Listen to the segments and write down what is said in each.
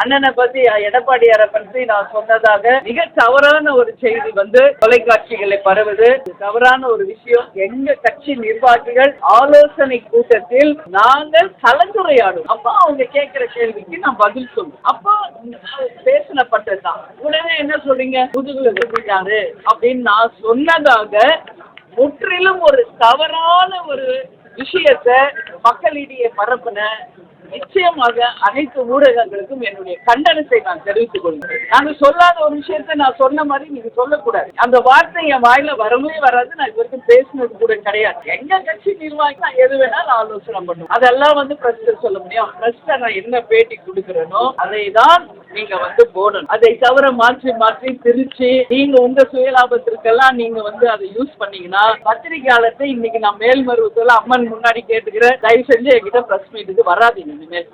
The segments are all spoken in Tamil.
அண்ணனை பத்தி எடப்பாடியாரை பற்றி நான் சொன்னதாக மிக தவறான ஒரு செய்தி வந்து தொலைக்காட்சிகளை பரவுது. தவறான ஒரு விஷயம். எங்க கட்சி நிர்வாகிகள் ஆலோசனை கூட்டத்தில் நாங்கள் கலந்துரையாடும். அப்ப அவங்க கேட்கிற கேள்விக்கு நான் பதில் சொல்லுவேன் அப்போ பேசினப்பட்டதுதான். உடனே என்ன சொல்றீங்க? முதுகுல விட்டுட்டாரு அப்படின்னு நான் சொன்னதாக முற்றிலும் ஒரு தவறான ஒரு விஷயத்தை மக்களிடையே பரப்புன நிச்சயமாக அனைத்து ஊடகங்களுக்கும் என்னுடைய கண்டனத்தை நான் தெரிவித்துக் கொள்கிறேன். நாங்க சொல்லாத ஒரு விஷயத்தை நான் சொன்ன மாதிரி நீங்க சொல்லக்கூடாது. அந்த வார்த்தை என் வாயில வரவே வராது. நான் இது வரைக்கும் பேசினது கூட கிடையாது. எங்க கட்சி நிர்வாகி நான் எது வேணாலும் ஆலோசனை பண்ணுவோம். அதெல்லாம் வந்து பிரசிடர் சொல்ல முடியும். பிரசிடர் நான் என்ன பேட்டி கொடுக்குறேனோ அதை தான் நீங்க வந்து போடணும். அதை தவிர மாற்றி மாற்றி திருச்சி நீங்க உங்க சுயலாபத்திற்கெல்லாம் நீங்க வந்து அதை யூஸ் பண்ணீங்கன்னா பத்திரிகையாளர்கிட்ட இன்னைக்கு நான் மேல்மருவத்துல அம்மன் முன்னாடி கேட்டுக்கிறேன். தயவு செஞ்சு என்கிட்ட பிரஸ் மீட்டுக்கு வராதீங்க இனிமேல்.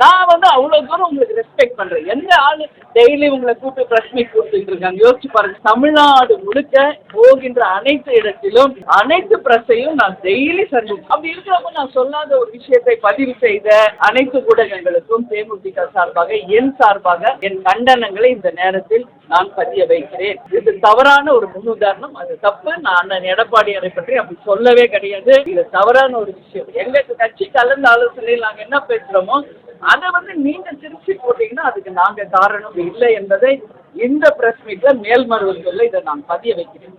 நான் வந்து அவ்வளோ தூரம் உங்களுக்கு ரெஸ்பெக்ட் பண்றேன். எந்த ஆளு டெய்லி உங்களை கூப்பிட்டு பிரஸ் மீட் கொடுத்துட்டு இருக்காங்க யோசிச்சு பாருங்க. தமிழ்நாடு முழுக்க போகின்ற அனைத்து இடத்திலும் அனைத்து பிரஸையும் நான் டெய்லி சந்திப்பேன். அப்படி இருக்கிறப்ப நான் சொல்லாத ஒரு விஷயத்தை பதிவு செய்த அனைத்து ஊடகங்களுக்கும் தேமுதிக சார்பாக என் சார்பாக என் கண்டனங்களை இந்த நேரத்தில் நான் பதிய வைக்கிறேன். இது தவறான ஒரு முன்னுதாரணம் அது தப்பு. நான் அண்ணன் எடப்பாடியாரை பற்றி அப்படி சொல்லவே கிடையாது. இது தவறான ஒரு விஷயம். எங்களுக்கு கட்சி கலந்து ஆலோசனையில் நாங்க என்ன பேசுறோமோ அதை வந்து நீங்க திருச்சி போட்டீங்கன்னா அதுக்கு நாங்க காரணம் இல்லை என்பதை இந்த பிரஸ் மீட்ல மேல்மருவத்தில் இதை நான் பதிய வைக்கிறேன்.